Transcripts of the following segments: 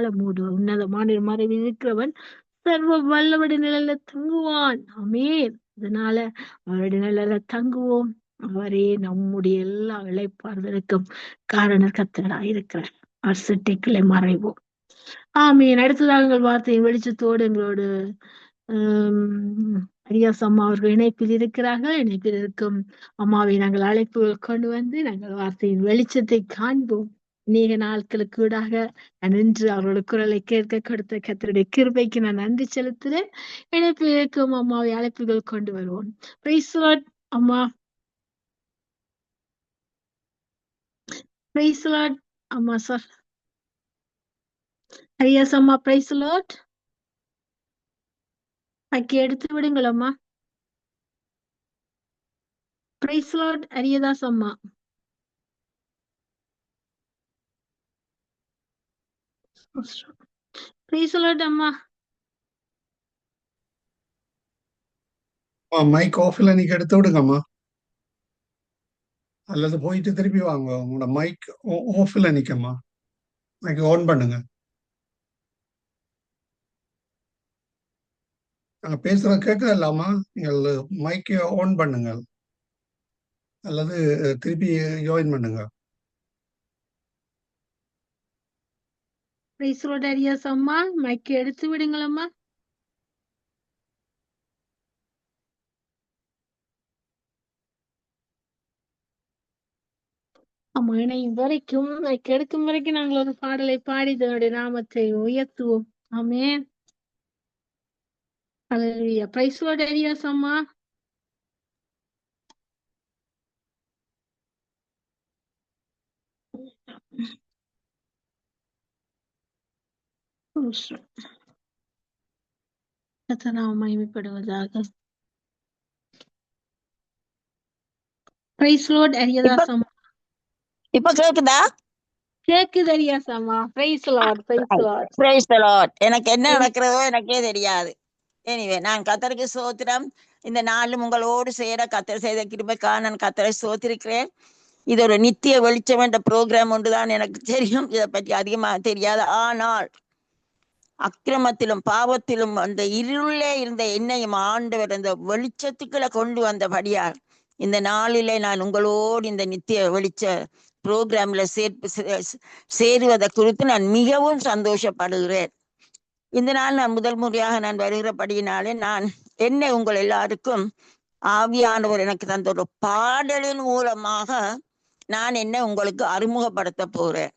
கால உன்னதமான மறைவு இருக்கிறவன் சர்வ வல்லவடி நிழல தங்குவான். ஆமென். அதனால அவருடைய நிழல தங்குவோம். அவரே நம்முடைய எல்லா இழைப்பாறுதலுக்கும் காரணர் கத்தரா இருக்கிறார். அவர் சிட்டைக்குள்ளே மறைவோம். ஆமீன். அடுத்ததாக உங்கள் வார்த்தையின் வெளிச்சத்தோடு எங்களோடு அரியாஸ் அம்மா அவர்கள் இணைப்பில் இருக்கிறார்கள். இணைப்பில் இருக்கும் அம்மாவை நாங்கள் அழைப்புகள் கொண்டு வந்து நாங்கள் வார்த்தையின் வெளிச்சத்தை காண்போம். அநேக நாட்களுக்கு ஊடாக நின்று அவர்களோட குரலை கேட்க கொடுத்த கத்தருடைய கிருபைக்கு நான் நன்றி செலுத்துறேன் இணைப்பில் இருக்கும் அம்மாவை அழைப்புகள் கொண்டு வருவோம். அம்மா. Praise the அம்மா சார் அரியாஸ் அம்மா பிரைஸ் லாட் அக்கி எடுத்து விடுங்கள் அம்மா. பிரைஸ் லாட் அரியதாஸ் அம்மா. பிரைஸ் அம்மா. மைக் ஆஃப்ல நீங்க எடுத்து விடுங்கம்மா. அல்லது போயிட்டு திருப்பி வாங்க. உங்களோட மைக் ஆஃப்ல நிக்கம்மா. மைக் ஆன் பண்ணுங்க. நாங்க பேசுற கேட்க இல்லாமா நீங்கள் மைக்கை ஆன் பண்ணுங்க அல்லது திருப்பி ஜாயின் பண்ணுங்க பிரைஸ் அரியாஸ் அம்மா மைக்கு எடுத்து விடுங்கள் அம்மா அம்மா வரைக்கும் மைக்கு எடுக்கும் வரைக்கும் நாங்கள் ஒரு பாடலை பாடி இதனுடைய நாமத்தை உயர்த்துவோம் ஆமே ஹalleluya பிரைஸ் லாட் அரியாஸ் அம்மா கத்தனாம் மகிமைப்படுவதாக. பிரைஸ் லார்ட் அரியதாஸ் அம்மா இப்ப கேக்குதா? கேக்குது அரியாஸ் அம்மா praise lord praise lord Praise the Lord. எனக்கு என்ன நடக்கிறதோ எனக்கே தெரியாது. எனிவே நான் கத்தருக்கு சோத்திரம் இந்த நாளும் உங்களோடு சேர கத்தர் செய்த கிருபைக்காக நான் கத்தரை சோத்திருக்கிறேன் இது ஒரு நித்திய வெளிச்சம் என்ற ப்ரோக்ராம் ஒன்றுதான் எனக்கு தெரியும். இதை பற்றி அதிகமாக தெரியாது. ஆனால் அக்கிரமத்திலும் பாவத்திலும் அந்த இருளே இருந்த என்னையும் ஆண்டவர் அந்த வெளிச்சத்துக்களை கொண்டு வந்தபடியால் இந்த நாளிலே நான் உங்களோடு இந்த நித்திய வெளிச்ச புரோக்ராம்ல சேர்ப்பு சே- சேருவதை குறித்து நான் மிகவும் சந்தோஷப்படுகிறேன். இந்த நாள் நான் முதல் முறையாக நான் வருகிறபடியினாலே நான் என்ன உங்கள் எல்லாருக்கும் ஆவியானவர் எனக்கு தந்த ஒரு பாடலின் மூலமாக நான் என்ன உங்களுக்கு அறிமுகப்படுத்த போறேன்.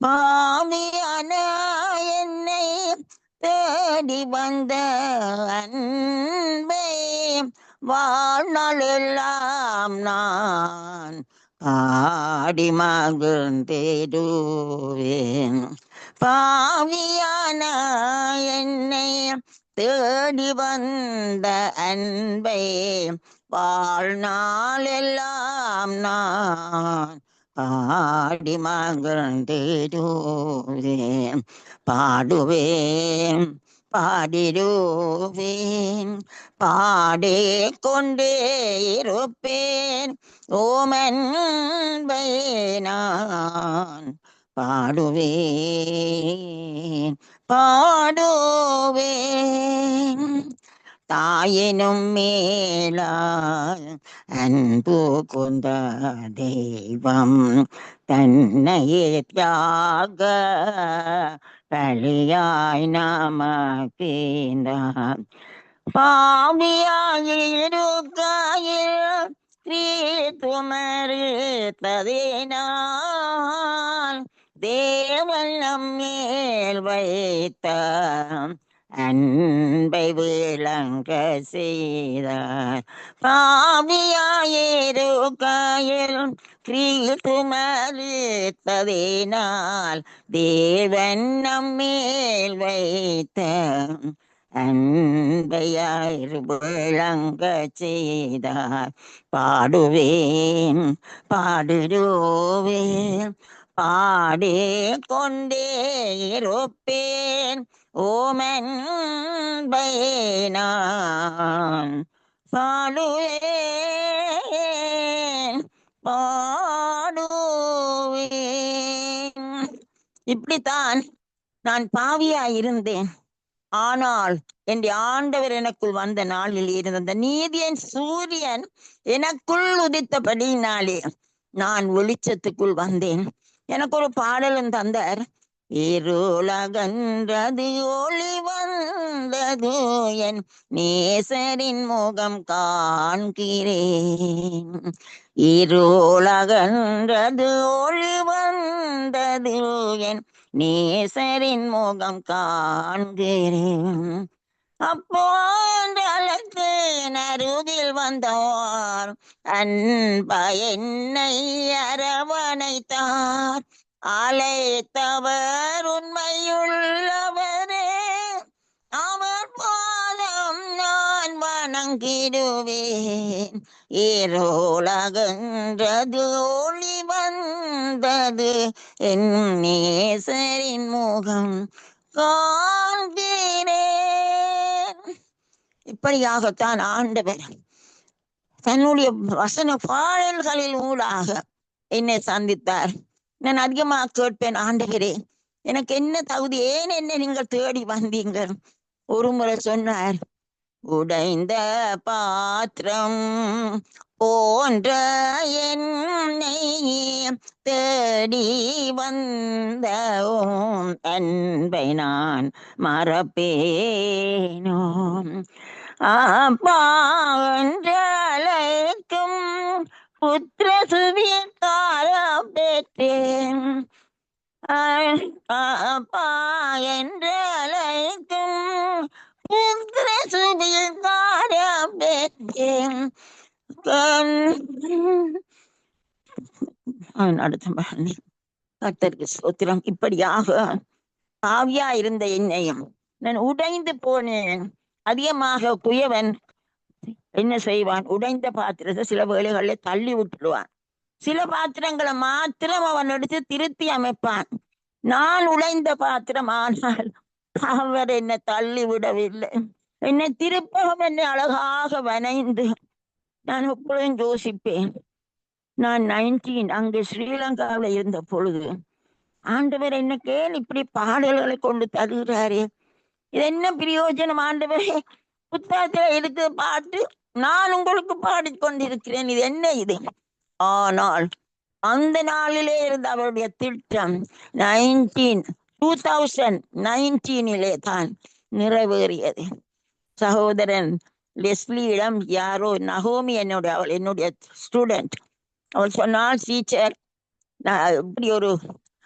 பாவியான என்னை தேடி வந்த அன்பை வாழ்நாள் எல்லாம் நான் ஆடி மகிழ்ந்தேடுவேன் பாவியான என்னை தேடி வந்த அன்பை வாழ்நாள் எல்லாம் நான் பாடி மகிழ்ந்தேடுவேன் பாடுவேன் பாடிடுவேன் பாடே கொண்டே இருப்பேன். ஓமன் நான் பாடுவேன் பாடுவேன். தாயினும் மேலால் அன்பு கொண்ட தெய்வம் தன்னையே தியாக பலியாய் நமக்கேந்தார் பாவியாயிருக்கையில் கிரீத்துமறுத்ததினால் தேவன் நம்மேல் வைத்த அன்பை விளங்க செய்தார். பாவியாயிருக்கையில் கிரீத்துமறுத்ததினால் தேவன் நம்மேல் வைத்த அன்பையாயிரு விளங்க செய்தார். பாடுவேன் பாடுருவேன் பாடே கொண்டே இருப்பேன். ஓமன் நான் பாடுவேன் பாடுவேன். இப்படித்தான் நான் பாவியா இருந்தேன் ஆனால் என் ஆண்டவர் எனக்குள் வந்த நாளில் இருந்த அந்த நீதியின் சூரியன் எனக்குள் உதித்தபடினாலே நான் வெளிச்சத்துக்குள் வந்தேன். எனக்கு ஒரு பாடலும் தந்தார். இருளகன்றது ஒளி வந்தது என் நேசரின் முகம் காண்கிறேன். இருளகன்றது ஒளி வந்தது என் நேசரின் முகம் காண்கிறேன். அப்போன்றளக்கு அருகில் வந்தார் அன்ப என்னை அரவணைத்தார். அழைத்தவர் உண்மையுள்ளவரே. அவர் பாதம் நான் வணங்கிடுவேன். ஏரோலகன்றது ஒளி வந்தது. என் நேசரின் முகம் காண்கிறேன் இப்படியாகத்தான் ஆண்டவர் தன்னுடைய வசன பாடல்களில் ஊடாக என்னை சந்தித்தார். நான் அதிகமாக கேட்பேன் ஆண்டகரே எனக்கு என்ன தகுதி ஏன் என்ன நீங்கள் தேடி வந்தீங்க ஒரு முறை சொன்னார் உடைந்த பாத்திரம் போன்ற என்னை தேடி வந்த அன்பை நான் மறப்பேனோ? அப்பா என்றழைக்கும் புத்திர சுவியன் பெற்றேன் அப்பா என்றழைக்கும் புத்திர சுவியக்காரம் பெற்றேன் அடுத்த மகனே. கர்த்தருக்கு ஸ்தோத்திரம். இப்படியாக ஆவியா இருந்த என்னையும் நான் உடைந்து போனேன். அதிகமாக குயவன் என்ன செய்வான்? உடைந்த பாத்திரத்தை சில வேலைகளில் தள்ளி விட்டுடுவான். சில பாத்திரங்களை மாத்திரம் அவன் எடுத்து திருத்தி அமைப்பான். நான் உழைந்த பாத்திரம் ஆனால் அவர் என்னை தள்ளி விடவில்லை. என்னை திருப்பவும் என்னை அழகாக வனைந்து நான் எப்பொழுதும் யோசிப்பேன். நான் நைன்டீன் அங்கு ஸ்ரீலங்காவில் இருந்த பொழுது ஆண்டவர் எனக்கு ஏன் இப்படி பாடல்களை கொண்டு தருகிறாரு? இது என்ன பிரயோஜனம் ஆண்டவரே? புத்தகத்துல எடுத்து பாட்டு. நான் உங்களுக்கு பாடிக்கொண்டிருக்கிறேன். இது என்ன இது? ஆனால் அந்த நாளிலே இருந்த அவருடைய திட்டம் நைன்டீன் டூ தௌசண்ட் நைன்டீனிலே தான் நிறைவேறியது. சகோதரன் லெஸ்லியிடம் யாரோ நகோமி என்னுடைய அவள் என்னுடைய ஸ்டூடெண்ட் அவள் சொன்னால் டீச்சர் நான் இப்படி ஒரு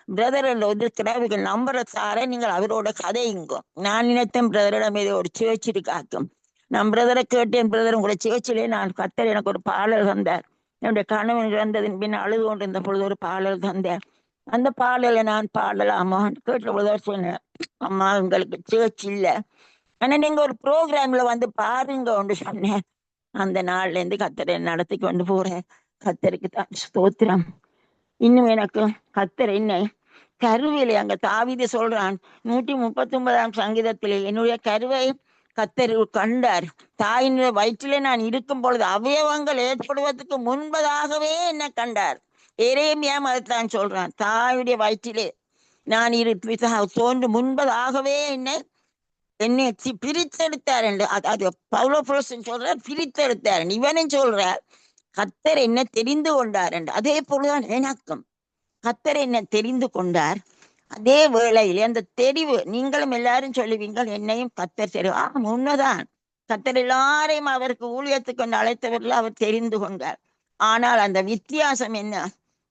பிரதர் இருக்கிற நம்பரை தார நீங்கள் அவரோட கதையுங்கோ நான் நினைத்தேன் பிரதரிடம் ஏதோ ஒரு சேர்ச் காக்கும் நான் பிரதரை கேட்டேன் பிரதர் உங்களை சிவச்சிலே நான் கத்தர் எனக்கு ஒரு பாடல் வந்தார் என்னுடைய கணவன் இறந்ததின் பின் அழுது கொண்டிருந்த பொழுது ஒரு பாடல் தந்தேன். அந்த பாடலை நான் பாடலாமா? கேட்ட பொழுது சொன்னேன் அம்மா உங்களுக்கு சேர்ச் இல்லை. ஆனா நீங்க ஒரு ப்ரோக்ராம்ல வந்து பாருங்க ஒன்று சொன்னேன். அந்த நாள்ல இருந்து கத்தரை நடத்தி கொண்டு போறேன். கத்தருக்கு தான் ஸ்தோத்திரம். இன்னும் எனக்கு கத்தர் என்ன கருவிலே அங்க தாவிதி சொல்றான் நூற்றி முப்பத்தி ஒன்பதாம் சங்கீதத்திலே என்னுடைய கருவை கத்தர் கண்டார். தாயின் வயிற்றிலே நான் இருக்கும் பொழுது அவயவங்கள் ஏற்படுவதற்கு முன்பதாகவே என்ன கண்டார். எரேமியாம் அதைத்தான் சொல்றான் தாயுடைய வயிற்றிலே நான் இரு தோன்று முன்பதாகவே என்னை என்னை பிரித்தெடுத்தார் என்று. அது பவுலோ புரோசன் சொல்றார் பிரித்தெடுத்தார் இவனும் சொல்றார் கத்தர் என்ன தெரிந்து கொண்டார் என்று. அதே போலதான் எனக்கும் கத்தர் என்ன தெரிந்து கொண்டார். அதே வேளையில் அந்த தெரிவு நீங்களும் எல்லாரும் சொல்லுவீங்கள் என்னையும் கத்தர் தெரிவு. ஆ முன்னதான் கத்தர் எல்லாரையும் அவருக்கு ஊழியத்துக்கு கொண்டு அழைத்தவர்கள் அவர் தெரிந்து கொண்டார். ஆனால் அந்த வித்தியாசம் என்ன?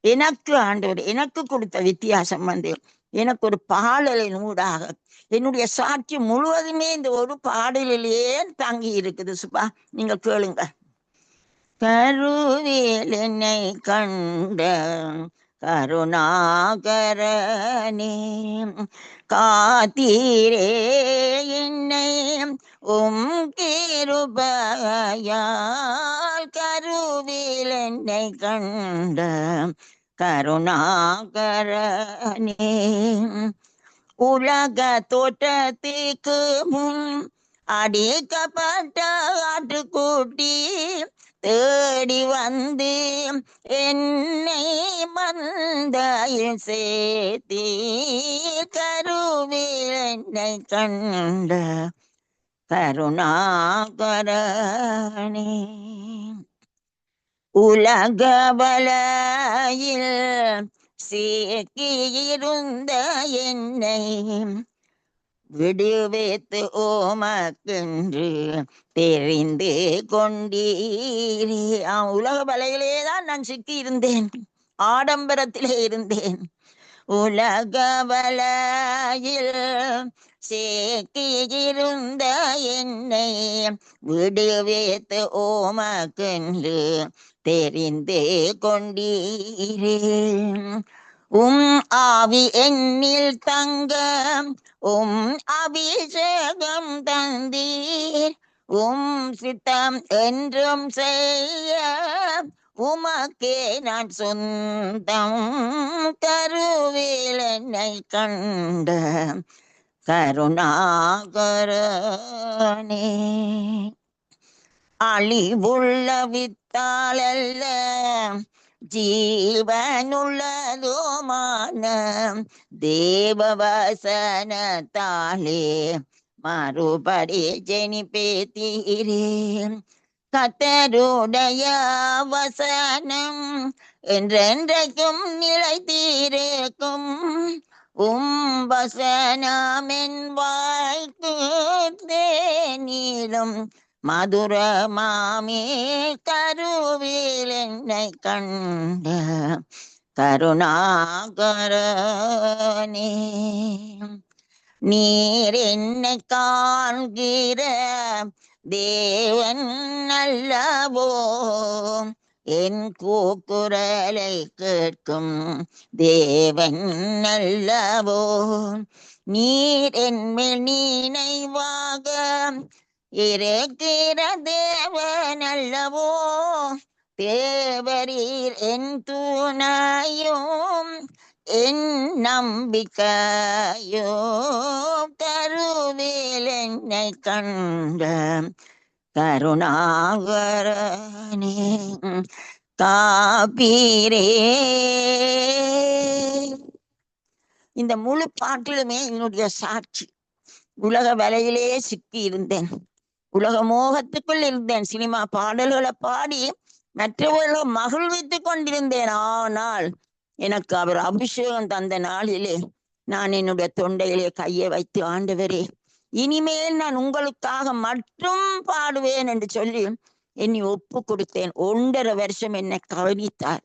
எனக்கு ஆண்டவர் எனக்கு கொடுத்த வித்தியாசம் வந்து எனக்கு ஒரு பாடலின் ஊடாக என்னுடைய சாட்சி முழுவதுமே இந்த ஒரு பாடலிலேயே தங்கி இருக்குது. சுபா நீங்க கேளுங்க. கருவில் என்னை கண்ட கருணாகரனே காத்தீரே என்னை உம் கிருபயால் கருவில் என்னை கண்ட கருணாகரனே உலக தோட்டத்துக்கு முன் அடிக்கப்பட்ட ஆட்டுக்குட்டி தேடி வந்து என்னை மந்தையில் சேர்த்தி கருவில் என்னை கண்ட கருணாகரனே உலக வலையில் சீக்கியிருந்த என்னை விடுவித்து ஓமக்கென்று தெரிந்து கொண்டீரே. உலக வலையிலே தான் நான் சிக்கி இருந்தேன் ஆடம்பரத்திலே இருந்தேன். உலக வலையில் சேக்கியிருந்த என்னை விடுவித்து ஓமக்கென்று தெரிந்து கொண்டீரே உம் ஆவி என்னில் தங்க உம் அபிஷேகம் தந்தீர். உம் சித்தம் என்றும் செய்ய உமக்கே நான் சொந்தம் கருவில் என்னை கண்ட கருணாகரனே. அழிவுள்ள வித்தாலல்ல ஜீவனுள்ளதுமான தேவவசனத்தாலே மறுபடி ஜெனிப்பே தீரேன் கத்தருடைய வசனம் என்றென்றைக்கும் நிலைத்தீரேக்கும். உம் வசனமென் வாய்க்கு தேனிலும் மதுரமாமே கருவில் என்னை கண்ட கருணாகரனே. நீர் என்னை காண்கிற தேவன் அல்லவோ என் கூக்குரலை கேட்கும் தேவன் அல்லவோ நீர் என்மேல் நினைவாக இருக்கிற தேவன் அல்லவோ. தேவரீர் என் துணையும் என் நம்பிக்கையோ கருவேல் என்னை கண்ட கருணாகரனே காப்பீரே. இந்த முழு பாட்டிலுமே என்னுடைய சாட்சி. உலக வலையிலே சிக்கி இருந்தேன். உலக மோகத்துக்குள் இருந்தேன். சினிமா பாடல்களை பாடி மற்றவர்களை மகிழ்வித்துக் கொண்டிருந்தேன். ஆனால் எனக்கு அவர் அபிஷேகம் தந்த நாளிலே நான் என்னுடைய தொண்டையிலே கையை வைத்து ஆண்டவரே இனிமேல் நான் உங்களுக்காக மட்டும் பாடுவேன் என்று சொல்லி என்னை ஒப்பு கொடுத்தேன். ஒன்றரை வருஷம் என்னை கவனித்தார்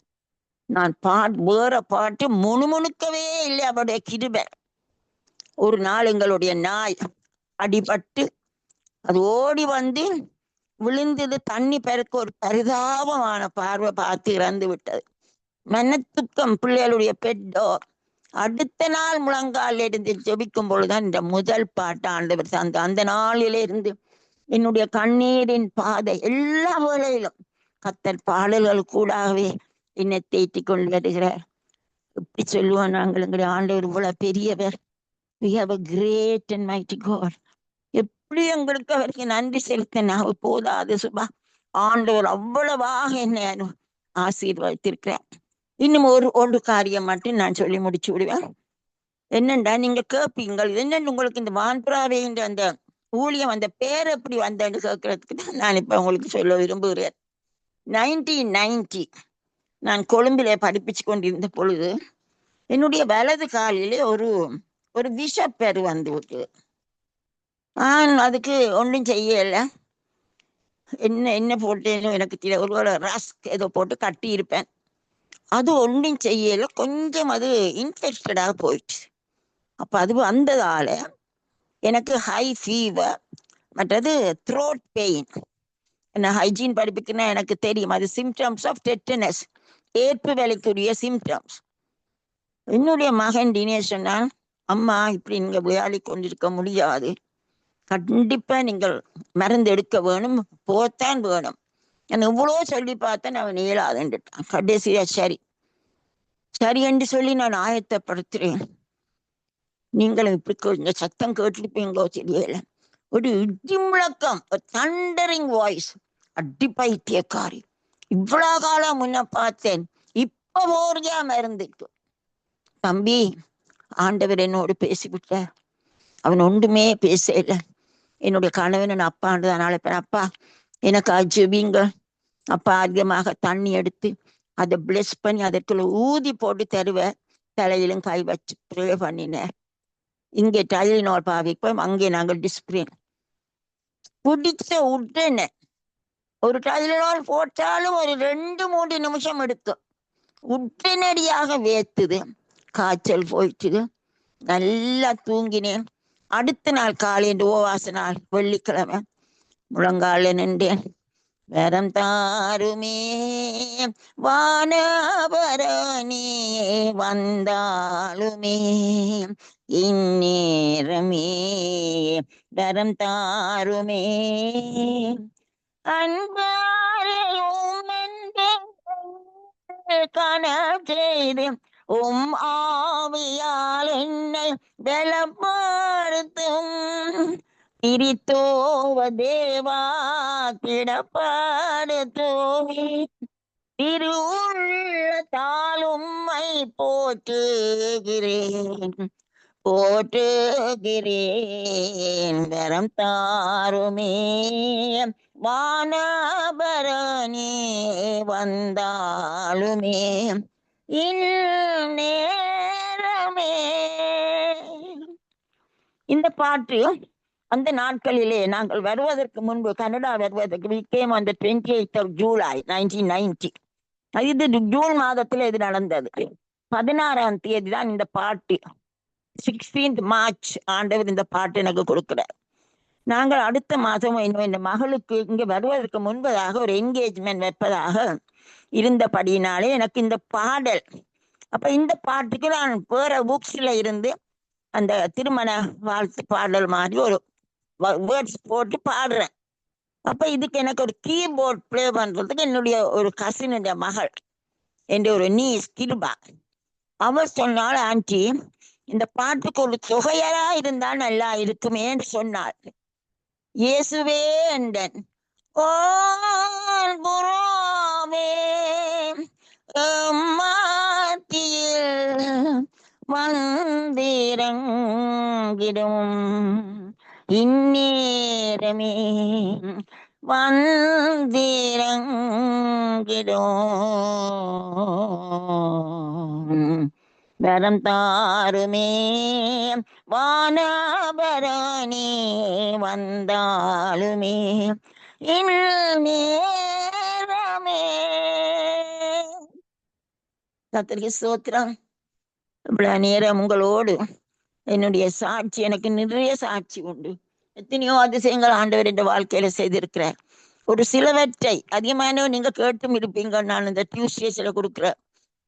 நான் பாட் வேற பாட்டு முணுமுணுக்கவே இல்லை அவருடைய கிருபை. ஒரு நாள் எங்களுடைய நாய் அடிபட்டு அது ஓடி வந்து விழுந்தது. தண்ணி பெருக்க ஒரு பரிதாபமான பார்வை பார்த்து இறந்து விட்டது. மனத்துக்கம் பிள்ளைகளுடைய பெட்டோ அடுத்த நாள் முழங்கால் இருந்து ஜெபிக்கும் பொழுதுதான் இந்த முதல் பாட்டு ஆண்டவர் அந்த அந்த நாளிலிருந்து என்னுடைய கண்ணீரின் பாதை எல்லா வேளையிலும் கத்தர் பாடல்கள் கூடாகவே என்னை தேத்தி கொண்டு வருகிறார். எப்படி சொல்லுவோம் நாங்கள் எங்களுடைய ஆண்டவர் இவ்வளவு பெரியவர் கிரேட் அண்ட் a great எப்படி எங்களுக்கு அவருக்கு நன்றி செலுத்த நான் போதாது சுபா. ஆண்டவர் அவ்வளவாக என்னை ஆசீர்வாதித்திருக்கிறேன் ஆசீர்வதித்திருக்கிறார். இன்னும் ஒரு ஒரு காரியம் மட்டும் நான் சொல்லி முடிச்சு விடுவேன். என்னண்டா நீங்க கேட்பீங்கள் என்னன்னு உங்களுக்கு இந்த வான்புறாவைன்ற அந்த ஊழியம் அந்த பேர் எப்படி வந்தேன்னு கேட்கறதுக்கு தான் நான் இப்ப உங்களுக்கு சொல்ல விரும்புகிறேன். நைன்டீன் நைன்டி நான் கொழும்பில படிப்பிச்சு கொண்டிருந்த பொழுது என்னுடைய வலது காலிலே ஒரு ஒரு விஷப்பெரு வந்து விட்டு நான் அதுக்கு ஒன்றும் செய்யல. என்ன என்ன போட்டேன்னு எனக்கு தெரியல. ஒரு ரஸ்க் ஏதோ போட்டு கட்டி இருப்பேன் அது ஒன்றும் செய்யல. கொஞ்சம் அது இன்ஃபெக்டடாக போயிடுச்சு. அப்போ அது வந்ததால எனக்கு ஹை ஃபீவர் மற்றது த்ரோட் பெயின் என்ன ஹைஜீன் படிப்புக்குன்னா எனக்கு தெரியும். அது சிம்டம்ஸ் ஆஃப் டெட்டனஸ் ஏற்பு வேலைக்குரிய சிம்டம்ஸ் என்னுடைய மகன் தினேஷ் சொன்னான் அம்மா இப்படி நீங்கள் விளையாடி கொண்டிருக்க முடியாது. கண்டிப்பாக நீங்கள் மருந்து எடுக்க வேணும் போத்தான் வேணும். நான் இவ்வளோ சொல்லி பார்த்தேன் அவன் இயலாதுன்னுட்டான். கடைசியா சரி. சரி என்று சொல்லி நான் ஆயத்தப்படுத்துறேன். நீங்களும் இப்படி கொஞ்சம் சத்தம் கேட்டிருப்பீங்களோ தெரியல. ஒரு இடி முழக்கம் தண்டரிங் வாய்ஸ் அடி பைத்தியக்காரி. இவ்வளவு காலம் முன்ன பார்த்தேன். இப்ப போறியா மருந்துக்கு தம்பி ஆண்டவர் என்னோடு பேசிவிட்ட அவன் ஒன்றுமே பேசல என்னுடைய கணவன் அப்பாண்டு தான் அழைப்பேன் அப்பா எனக்கு ஜெபிங்க அப்பா அதிகமாக தண்ணி எடுத்து அதை பிளெஸ் பண்ணி அதற்குள்ள ஊதி போட்டு தருவேன் தலையிலும் கை வச்சு ப்ரே பண்ணினேன் இங்கே டைலினோல் பாவிப்போம். அங்கே நாங்கள் டிஸ்பிளின் பிடிச்ச உடனே ஒரு டைலினோல் போட்டாலும் ஒரு ரெண்டு மூணு நிமிஷம் எடுக்கும். உடனடியாக வேத்துது. காய்ச்சல் போயிட்டுது. நல்லா தூங்கினேன். அடுத்த நாள் காலையில் ஓவாச நாள் வெள்ளிக்கிழமை. முழங்கால நின்றேன். வரம் தாருமே வானபரணியே வந்தாலுமே இந்நேரமே வரம் தாருமே. அன்பாரையும் கன செய்து உம் ஆவியால் என்னை பலப்படுத்தும். பிரித்தோவ தேவா கிடப்படுத்தோவே தோவி உம்மை போற்றுகிறேன் போற்றுகிறேன் வரம் தாருமே. வானபரணி வந்தாலுமே இந்நேரமே இந்த பாட்டு அந்த நாட்களிலே நாங்கள் வருவதற்கு முன்பு கனடா வருவதற்கு we came on the 28th of July 1990 அது இது ஜூன் மாதத்துல இது நடந்தது. பதினாறாம் தேதி தான் இந்த பாட்டு சிக்ஸ்டீன்த் மார்ச் ஆண்டவர் இந்த பாட்டு எனக்கு கொடுக்கிறார். நாங்கள் அடுத்த மாதம் இன்னும் இந்த மகளுக்கு இங்கே வருவதற்கு முன்பதாக ஒரு என்கேஜ்மெண்ட் வைப்பதாக இருந்தபடியினாலே எனக்கு இந்த பாடல் அப்ப இந்த பாட்டுக்கு நான் வேற புக்ஸ்ல இருந்து அந்த திருமண வாழ்த்து பாடல் மாதிரி ஒரு வேர்ட்ஸ் போட்டு பாடுறேன். அப்ப இதுக்கு எனக்கு ஒரு கீபோர்ட் ப்ளே பண்றதுக்கு என்னுடைய ஒரு கசினுடைய மகள் என்ற ஒரு நீஸ் கிருபா. அவ சொன்னாள் ஆண்டி இந்த பாட்டுக்கு ஒரு தொகையரா இருந்தா நல்லா இருக்குமேன்னு சொன்னாள். இயேசுவே என்றன். ஓ புறாவே மாத்தியில் வந்திரங்கிடும் இந்நேரமே வந்திரங்கிடோ வரம் தாருமே வானபரணி வந்தாலுமே இந்நேரமே கத்திரிக்கை சோத்திரம் இவ்வளவு நேரம் உங்களோடு என்னுடைய சாட்சி எனக்கு நிறைய சாட்சி உண்டு. எத்தனையோ அதிசயங்கள் ஆண்டவர் என்ற வாழ்க்கையில செய்திருக்கிறார். ஒரு சிலவற்றை அதிகமான நீங்க கேட்டும் இருப்பீங்க. நான் இந்த டியூஸ்டேஸ்ல கொடுக்குற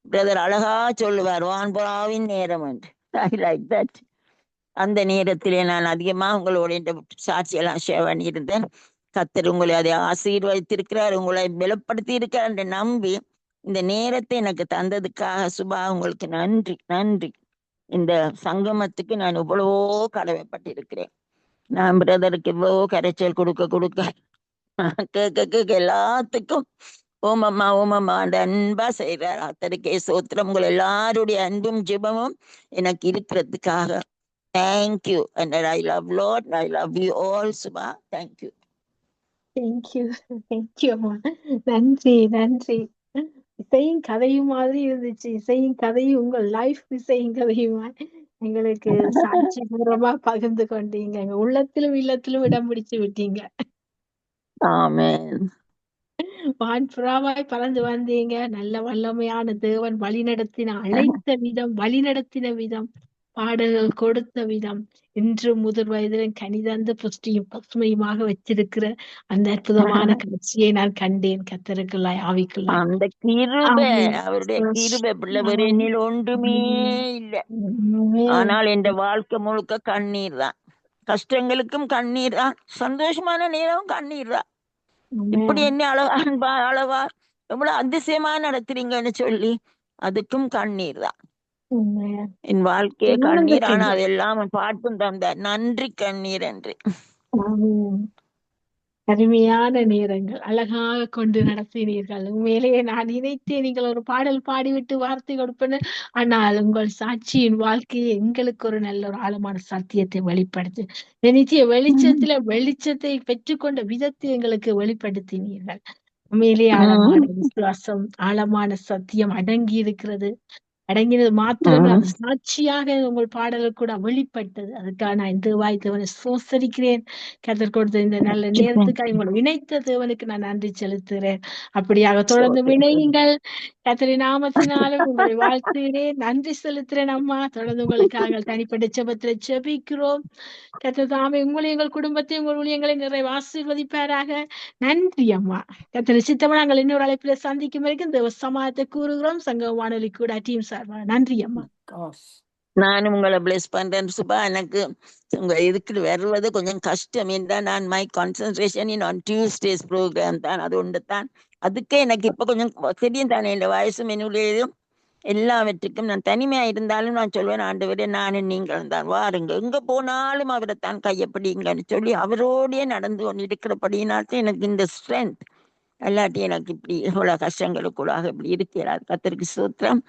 பிரதர் அழகா சொல்லுவார் வான்புறாவின் நேரம் என்று. ஐ லைக் தட் அந்த நேரத்திலே நான் அதிகமா உங்களோட இந்த சாட்சியெல்லாம் ஷேர் பண்ணியிருந்தேன். கத்தர் உங்களை அதை ஆசீர்வதித்திருக்கிறார் உங்களை பலப்படுத்தி இருக்கிறார் என்று நம்பி இந்த நேரத்தை எனக்கு தந்ததுக்காக சுபா உங்களுக்கு நன்றி நன்றி. இந்த சங்கமத்துக்கு நான் இவ்வளவோ கடமைப்பட்டிருக்கிறேன். நான் பிரதருக்கு இவ்வளவோ கரைச்சல் கொடுக்க கொடுக்க கேட்க கேட்க எல்லாத்துக்கும் ஓமம்மா ஓமம்மா அந்த அன்பா செய்யறார் அத்தனைக்கே சோத்திரம் உங்கள் எல்லாருடைய அன்பும் ஜிபமும் எனக்கு இருக்கிறதுக்காக. Thank you and I love lot I love you all Subha. Thank you thank you thank you அம்மா. நன்றி நன்றி. இசையும் கதையும் மாதிரி இருந்துச்சு. இசையும் கதையும் உங்கள் லைஃப் இசையும் கதையுமா எங்களுக்கு சாட்சி பூர்வமா பகிர்ந்து கொண்டீங்க. எங்க உள்ளத்திலும் இல்லத்திலும் இடம் பிடிச்சு விட்டீங்க. வான்புறாவாய் பறந்து வந்தீங்க. நல்ல வல்லமையான தேவன் வழிநடத்தின அழைத்த விதம் வழிநடத்தின விதம். பாடல்கள் கொடுத்த விதம். இன்று முதிர் வயதிலும் கனிதந்து புஷ்டியும் பசுமையுமாக வச்சிருக்கிற அந்த அற்புதமான காட்சியை நான் கண்டேன். கத்தருக்குள்ளாய் ஆவிக்குள்ளாய். அந்த கிருபை. அவருடைய. கிருபை பிள்ளைவர் என்னில் ஒன்றுமே இல்ல. ஆனால் என் வாழ்க்கை முழுக்க கண்ணீர் தான். கஷ்டங்களுக்கும் கண்ணீர் தான். சந்தோஷமான நேரம் கண்ணீர் தான். இப்படி என்ன அழகா அன்பா அழகா எவ்வளவு அதிசயமா நடத்துறீங்கன்னு சொல்லி அதுக்கும் கண்ணீர் தான். என் வாழ்க்கையே கண்ணீர் ஆனா. அதெல்லாம் அவன் பாட்டும் தந்த நன்றி கண்ணீர் என்று. அருமையான நேரங்கள். அழகாக கொண்டு நடத்தினீர்கள். உண்மையிலேயே நான் நினைத்தேன் நீங்கள் ஒரு பாடல் பாடிவிட்டு வார்த்தை கொடுப்பேன்னு. ஆனால் உங்கள் சாட்சியின் வாழ்க்கையை எங்களுக்கு ஒரு நல்ல ஒரு ஆழமான சத்தியத்தை வெளிப்படுத்து. இந்த நித்திய வெளிச்சத்துல வெளிச்சத்தை பெற்றுக்கொண்ட விதத்தை எங்களுக்கு வெளிப்படுத்தினீர்கள். உண்மையிலேயே ஆழமான விசுவாசம் ஆழமான சத்தியம் அடங்கி இருக்கிறது. அடங்கினது மாத்திரமே சாட்சியாக உங்கள் பாடல்கள் கூட வெளிப்பட்டது. அதுக்காக நான் இந்த வாய் தேவனை சோசரிக்கிறேன். கத்தர் கொடுத்த இந்த நல்ல நேரத்துக்காக உங்களை இணைத்த தேவனுக்கு நான் நன்றி செலுத்துகிறேன். அப்படியாக தொடர்ந்து வினையுங்கள் கத்திரி நாமத்தினாலும் உங்களை வாழ்த்துகிறேன் நன்றி செலுத்துறேன் அம்மா தொடர்ந்து உங்களுக்காக தனிப்பட்ட செபத்தில் செபிக்கிறோம். கத்தர் தாமே உங்களை எங்கள் குடும்பத்தை உங்கள் ஊழியங்களை நிறைய ஆசீர்வதிப்பாராக. நன்றி அம்மா. கத்தரி சித்தமா நாங்கள் இன்னொரு அழைப்பில சந்திக்கும் வரைக்கும் இந்த சமாதத்தை கூறுகிறோம். சங்க வானொலி கூட டீம் சார் நன்றி அம்மா. நானும் உங்களை பிளஸ் பண்றேன் சுபா. எனக்கு உங்க இதுக்கு வருவது கொஞ்சம் கஷ்டம். என்றால் நான் my concentration in on Tuesdays programme தான். அது உண்டு தான். அதுக்கே எனக்கு இப்ப கொஞ்சம் தெரியும் தானே இந்த வயசும் என்னுடையதும் எல்லாவற்றுக்கும். நான் தனிமையா இருந்தாலும் நான் சொல்வேன் ஆண்டவரே நானும் நீங்களும் தான். வாருங்க. எங்க போனாலும் அவரை தான் கையப்படிங்கன்னு சொல்லி அவரோடயே நடந்து கொண்டு இருக்கிறபடினால்தான் எனக்கு இந்த ஸ்ட்ரென்த் இல்லாட்டி எனக்கு இப்படி இவ்வளவு கஷ்டங்களுக்குள்ளாக இப்படி இருக்கிறார். கத்திரிக்கு சூத்திரம்